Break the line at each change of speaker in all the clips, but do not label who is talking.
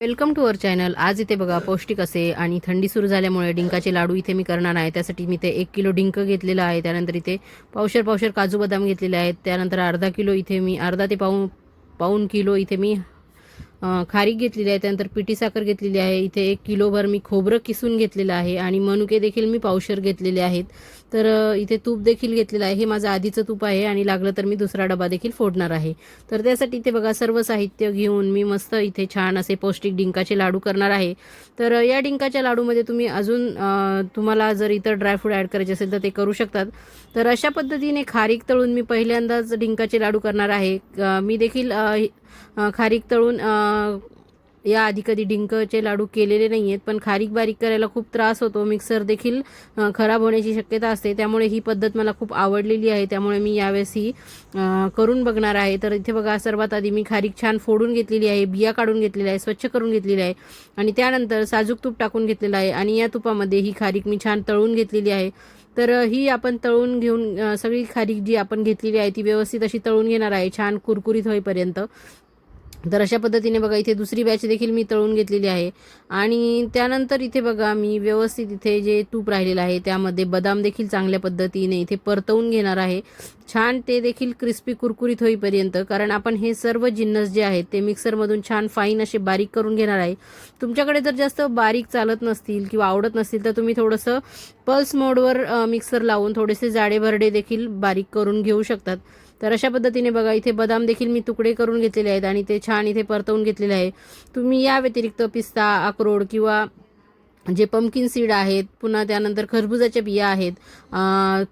Welcome to our channel. आज इथे बघा पौष्टिक असे आणि थंडी सुरू झाल्यामुळे डिंकाचे लाडू इथे मी करणार आहे. त्यासाठी मी ते एक किलो डिंक घेतलेला आहे. त्यानंतर इथे पावशर पावशर काजू बदाम घेतलेले आहेत. त्यानंतर अर्धा किलो इथे मी अर्धा ते पाऊन पाऊन किलो इथे मी खारीक घेतलेली आहे त्यानंतर पिठी साखर घेतलेली आहे. इथे एक किलोभर मी खोबरं किसून घेतलेलं आहे आणि मनुके देखील मी पावशर घेतलेले आहेत. तर इथे तूप देखील घेतलेलं आहे. हे माझं आधीचं तूप आहे आणि लागलं तर मी दुसरा डबा देखील फोडणार आहे. तर त्यासाठी इथे बघा सर्व साहित्य घेऊन मी मस्त इथे छान असे पौष्टिक डिंकाचे लाडू करणार आहे. तर या डिंकाच्या लाडूमध्ये तुम्ही अजून तुम्हाला जर इतर ड्रायफ्रूट ॲड करायचे असेल तर ते करू शकतात. तर अशा पद्धतीने खारीक तळून मी पहिल्यांदाच डिंकाचे लाडू करणार आहे. मी देखील खारीक तळून या आधी कधी डिंकचे लाडू केलेले नाही आहेत पण खारीक बारीक करायला खूप त्रास होतो. मिक्सर देखील खराब होण्याची शक्यता असते. त्यामुळे ही पद्धत मला खूप आवडलेली आहे. त्यामुळे मी यावेळेस ही करून बघणार आहे. तर इथे बघा सर्वात आधी मी खारीक छान फोडून घेतलेली आहे बिया काढून घेतलेल्या आहे स्वच्छ करून घेतलेली आहे. आणि त्यानंतर साजूक तूप टाकून घेतलेलं आहे. आणि या तुपामध्ये ही खारीक मी छान तळून घेतलेली आहे. तर ही आपण तळून घेऊन सगळी खारीक जी आपण घेतलेली आहे ती व्यवस्थित अशी तळून घेणार आहे. छान कुरकुरीत होईपर्यंत. तर अशा पद्धतीने बघा इथे दुसरी बॅच देखील मी तळून घेतलेली आहे. आणि त्यानंतर इथे बघा मी व्यवस्थित इथे जे तूप राहिलेलं आहे त्यामध्ये बदाम देखील चांगल्या पद्धतीने इथे परतवून घेणार आहे. छान ते देखील क्रिस्पी कुरकुरीत होईपर्यंत कारण आपण हे सर्व जिन्नस जे आहेत ते मिक्सरमधून छान फाईन असे बारीक करून घेणार आहे. तुमच्याकडे जर जास्त बारीक चालत नसतील किंवा आवडत नसतील तर तुम्ही थोडंसं पल्स मोडवर मिक्सर लावून थोडेसे जाडे भरडे देखील बारीक करून घेऊ शकतात. तर अशा पद्धतीने बघा इथे बदाम देखील मी तुकडे करून घेतलेले आहेत आणि ते छान इथे परतवून घेतलेले आहे. तुम्ही या व्यतिरिक्त पिस्ता अक्रोड किंवा जे पंपकिन सीड आहेत पुन्हा त्यानंतर खरबुजाच्या बिया आहेत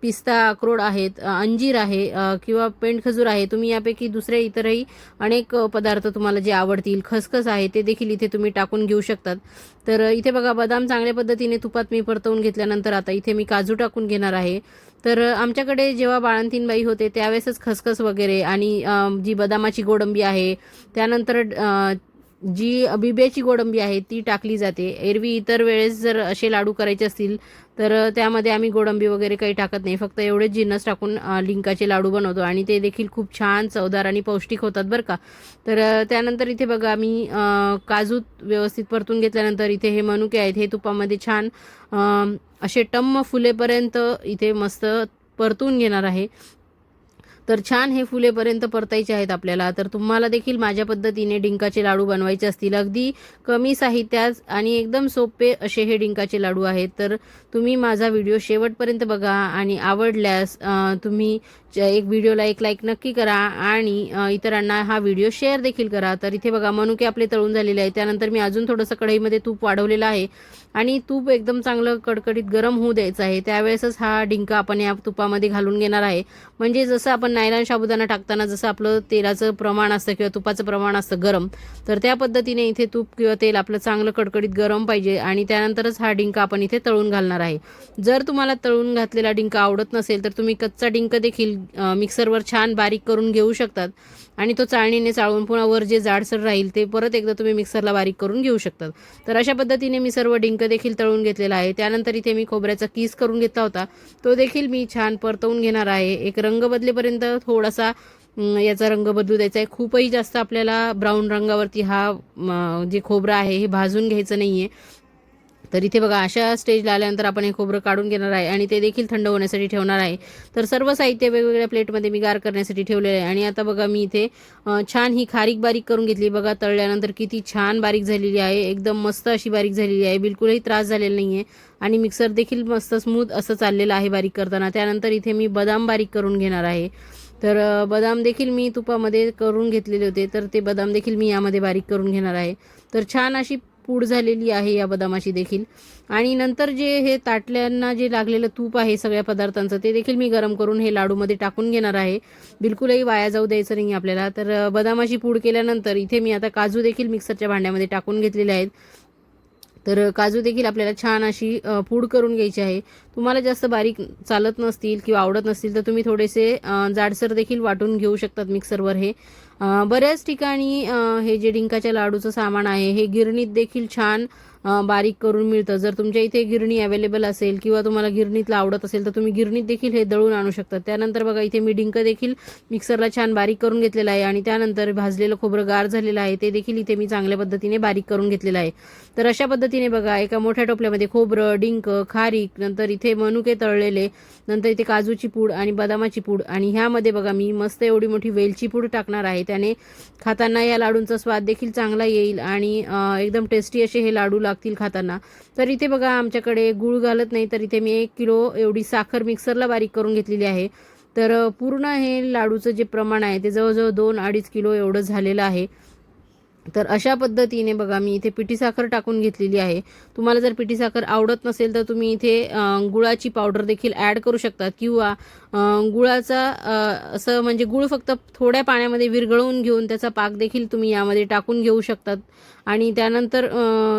पिस्ता अक्रोड आहेत अंजीर आहे किंवा किंवा पेंडखजूर आहे तुम्ही यापैकी दुसरे इतरही अनेक पदार्थ तुम्हाला जे आवडतील खसखस आहे ते देखील इथे तुम्ही टाकून घेऊ शकतात. तर इथे बघा बदाम चांगल्या पद्धतीने तुपात मी परतवून घेतल्यानंतर आता इथे मी काजू टाकून घेणार आहे. तर आमच्याकडे जेव्हा बाळंतीणबाई होते त्यावेळेसच खसखस वगैरे आणि जी बदामाची गोडंबी आहे त्यानंतर जी बिब्याची गोडंबी आहे ती टाकली जाते. एरवी इतर वेळेस जर असे लाडू करायचे असतील तर त्यामध्ये आम्ही गोडंबी वगैरे काही टाकत नाही. फक्त एवढेच जिन्नस टाकून लिंकाचे लाडू बनवतो. आणि ते देखील खूप छान चवदार आणि पौष्टिक होतात बरं का. तर त्यानंतर इथे बघा आम्ही काजू व्यवस्थित परतून घेतल्यानंतर इथे हे मनुके आहेत. हे तुपामध्ये छान असे टम्म फुलेपर्यंत इथे मस्त परतून घेणार आहे. तर छान हे फुलेपर्यंत परतायचे आहेत आपल्याला. तर तुम्हाला देखील माझ्या पद्धतीने डिंकाचे लाडू बनवायचे असतील. अगदी कमी साहित्यात आणि एकदम सोपे असे हे डिंकाचे लाडू आहेत. तर तुम्ही माझा व्हिडिओ शेवटपर्यंत बघा आणि आवडल्यास तुम्ही एक व्हिडिओला एक लाईक नक्की करा आणि इतरांना हा व्हिडिओ शेअर देखील करा. तर इथे बघा मनुके आपले तळून झालेले आहे त्यानंतर मी अजून थोडंसं कढईमध्ये तूप वाढवलेलं आहे. आणि तूप एकदम चांगलं कडकडीत गरम होऊ द्यायचं आहे. त्यावेळेसच हा डिंका आपण या तुपामध्ये घालून घेणार आहे. म्हणजे जसं आपण नायलॉन साबुदाणा टाकताना जसं आपलं तेलाचं प्रमाण असतं किंवा तुपाचं प्रमाण असतं गरम तर त्या पद्धतीने इथे तूप किंवा तेल आपलं चांगलं कडकडीत गरम पाहिजे आणि त्यानंतरच हा डिंक आपण इथे तळून घालणार आहे. जर तुम्हाला तळून घातलेला डिंक आवडत नसेल तर तुम्ही कच्चा डिंक देखील मिक्सरवर छान बारीक करून घेऊ शकतात. आणि तो चाळणीने चाळून पुन्हा वर जे जाडसर राहील ते परत एकदा तुम्ही मिक्सरला बारीक करून घेऊ शकतात. तर अशा पद्धतीने मी सर्व डिंक देखील तळून घेतलेला आहे. त्यानंतर इथे मी खोबऱ्याचा किस करून घेतला होता. तो देखील मी छान परतवून घेणार आहे. एक रंग बदलेपर्यंत थोडासा याचा रंग बदलू द्यायचा आहे. खूपही जास्त आपल्याला ब्राऊन रंगावरती हा जे खोबरं आहे हे भाजून घ्यायचं नाही आहे तर इथे बघा अशा स्टेजला आल्यानंतर आपण हे खोबरं काढून घेणार आहे आणि ते देखील थंड होण्यासाठी ठेवणार आहे. तर सर्व साहित्य वेगवेगळ्या प्लेटमध्ये मी गार करण्यासाठी ठेवलेलं आहे. आणि आता बघा मी इथे छान ही खारीक बारीक करून घेतली. बघा तळल्यानंतर किती छान बारीक झालेली आहे. एकदम मस्त अशी बारीक झालेली आहे. बिलकुलही त्रास झालेला नाही आहे आणि मिक्सर देखील मस्त स्मूथ असं चाललेलं आहे बारीक करताना. त्यानंतर इथे मी बदाम बारीक करून घेणार आहे. तर बदाम देखील मी तुपामध्ये करून घेतलेले होते. तर ते बदाम देखील मी यामध्ये बारीक करून घेणार आहे. तर छान अशी पूड झालेली आहे या बदामाची देखील. आणि नंतर जे हे ताटल्यांना जे लागलेलं तूप आहे सगळ्या पदार्थांचं ते देखील मी गरम करून हे लाडूमध्ये टाकून घेणार आहे. बिलकुलही वाया जाऊ द्यायचं नाही आपल्याला. तर बदामाची पूड केल्यानंतर इथे मी आता काजू देखील मिक्सरच्या भांड्यामध्ये टाकून घेतलेले आहेत. तर काजू देखील आपल्याला छान अशी पूड करून घ्यायची आहे. तुम्हाला जास्त बारीक चालत नसतील किंवा आवडत नसतील तर तुम्ही थोडेसे जाडसर देखील वाटून घेऊ शकतात मिक्सरवर हे. बऱ्याच ठिकाणी हे जे डिंकाच्या लाडूचं सामान आहे हे गिरणीत देखील छान बारीक करून मिळतं. जर तुमच्या इथे गिरणी अवेलेबल असेल किंवा तुम्हाला गिरणीतलं आवडत असेल तर तुम्ही गिरणीत देखील हे दळून आणू शकता. त्यानंतर बघा इथे मी डिंक देखील मिक्सरला छान बारीक करून घेतलेलं आहे आणि त्यानंतर भाजलेलं खोबरं गार झालेलं आहे ते देखील इथे मी चांगल्या पद्धतीने बारीक करून घेतलेलं आहे. तर अशा पद्धतीने बघा एका मोठ्या टोपल्यामध्ये खोबरं डिंक खारीक नंतर इथे मनुके तळलेले नंतर इथे काजूची पूड आणि बदामाची पूड आणि ह्यामध्ये बघा मी मस्त एवढी मोठी वेलची पूड टाकणार आहे. त्याने खाताना या लाडूंचा स्वाद देखील चांगला येईल आणि एकदम टेस्टी असे हे लाडू लागतील खाताना. तर इथे बघा आमच्याकडे गूळ घालत नाही तर इथे मी एक किलो एवढी साखर मिक्सरला बारीक करून घेतलेली आहे. तर पूर्ण हे लाडूचं जे प्रमाण आहे ते जवळजवळ दोन अडीच किलो एवढं झालेलं आहे. तर अशा पद्धतीने बघा मी इथे पिठी साखर टाकून घेतलेली आहे. तुम्हाला जर पिठी साखर आवडत नसेल तर तुम्ही इथे गुळाची पावडर देखील ॲड करू शकतात किंवा गुळाचा असं म्हणजे गुळ फक्त थोड्या पाण्यामध्ये विरघळवून घेऊन त्याचा पाक देखील तुम्ही यामध्ये टाकून घेऊ शकतात. आणि त्यानंतर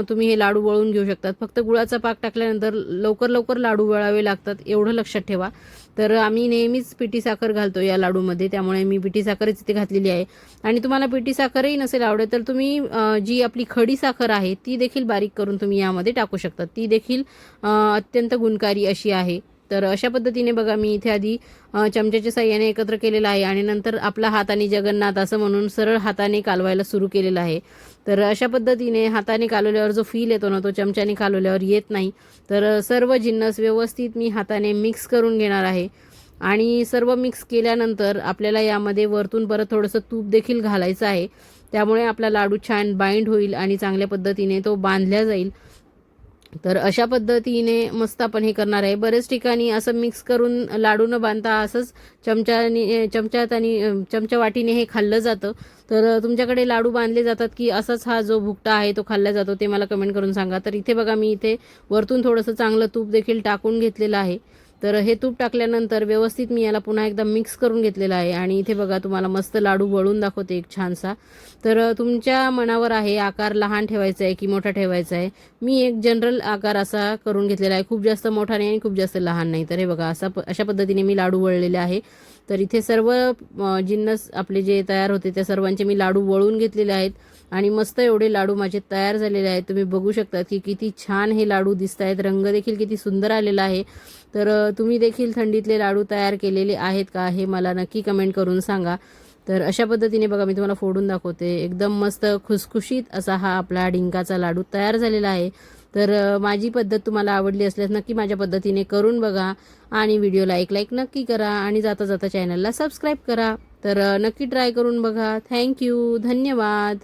तुम्ही हे लाडू वळून घेऊ शकतात. फक्त गुळाचा पाक टाकल्यानंतर लवकर लवकर लाडू वळावे लागतात एवढं लक्षात ठेवा. तर आम्ही नेहमीच पिठी साखर घालतो या लाडूमध्ये. त्यामुळे मी पिठी साखरच इथे घातलेली आहे. आणि तुम्हाला पिठी साखरही नसेल आवडत तर तुम्ही जी आपली खडी साखर आहे ती देखील बारीक करून तुम्ही यामध्ये टाकू शकता. ती देखील अत्यंत गुणकारी अशी आहे. तर अशा पद्धतीने बघा मी इथे आधी चमच्याच्या साह्याने एकत्र केलेलं आहे आणि नंतर आपला हात आणि जगन्नाथ असं म्हणून सरळ हाताने कालवायला सुरू केलेलं आहे. तर अशा पद्धतीने हाताने कालवल्यावर जो फील येतो ना तो चमच्याने कालवल्यावर येत नाही. तर सर्व जिन्नस व्यवस्थित मी हाताने मिक्स करून घेणार आहे. आणि सर्व मिक्स केल्यानंतर आपल्याला यामध्ये वरतून परत थोडंसं तूप देखील घालायचं आहे. त्यामुळे आपला लाडू छान बाइंड होईल आणि चांगल्या पद्धतीने तो बांधल्या जाईल. तर अशा पद्धतीने मस्त आपण हे करणार आहे. बरेच ठिकाणी असं मिक्स करून लाडू न बांधता असंच चमच्याने चमच्यात आणि चमच्या वाटीने हे खाल्लं जातं. तर तुमच्याकडे लाडू बांधले जातात की असाच हा जो भुकटा आहे तो खाल्ला जातो ते मला कमेंट करून सांगा. तर इथे बघा मी इथे वरतून थोडंसं चांगलं तूप देखील टाकून घेतलेलं आहे. तर हे तूप टाकल्यानंतर व्यवस्थित मी याला पुन्हा एकदा मिक्स करून घेतलेलं आहे. आणि इथे बघा तुम्हाला मस्त लाडू वळून दाखवते एक छानसा. तर तुमच्या मनावर आहे आकार लहान ठेवायचा आहे की मोठा ठेवायचा आहे? मी एक जनरल आकार असा करून घेतलेला आहे. खूप जास्त मोठा नाही आणि खूप जास्त लहान नाही. तर हे बघा असा प- अशा पद्धतीने मी लाडू वळलेले आहे. तर इथे सर्व जिन्नस आपले जे तयार होते त्या सर्वांचे मी लाडू वळून घेतलेले आहेत. आणि मस्त एवढे लाडू माझे तयार झालेले आहेत. तुम्ही बघू शकता की किती छान हे लाडू दिसत आहेत रंग देखील किती सुंदर आलेला आहे. तर तुम्ही देखील थंडीतले लाडू तयार केलेले आहेत का हे मला नक्की कमेंट करून सांगा. तर अशा पद्धतीने बघा मी तुम्हाला फोडून दाखवते. एकदम मस्त खुसखुशीत असा हा आपला डिंकाचा लाडू तयार झालेला आहे. तर माझी पद्धत तुम्हाला आवडली असल्यास नक्की माझ्या पद्धतीने करून बघा आणि व्हिडिओला एक लाईक नक्की करा आणि जाता जाता चॅनलला सबस्क्राईब करा. तर नक्की ट्राय करून बघा. थँक्यू धन्यवाद.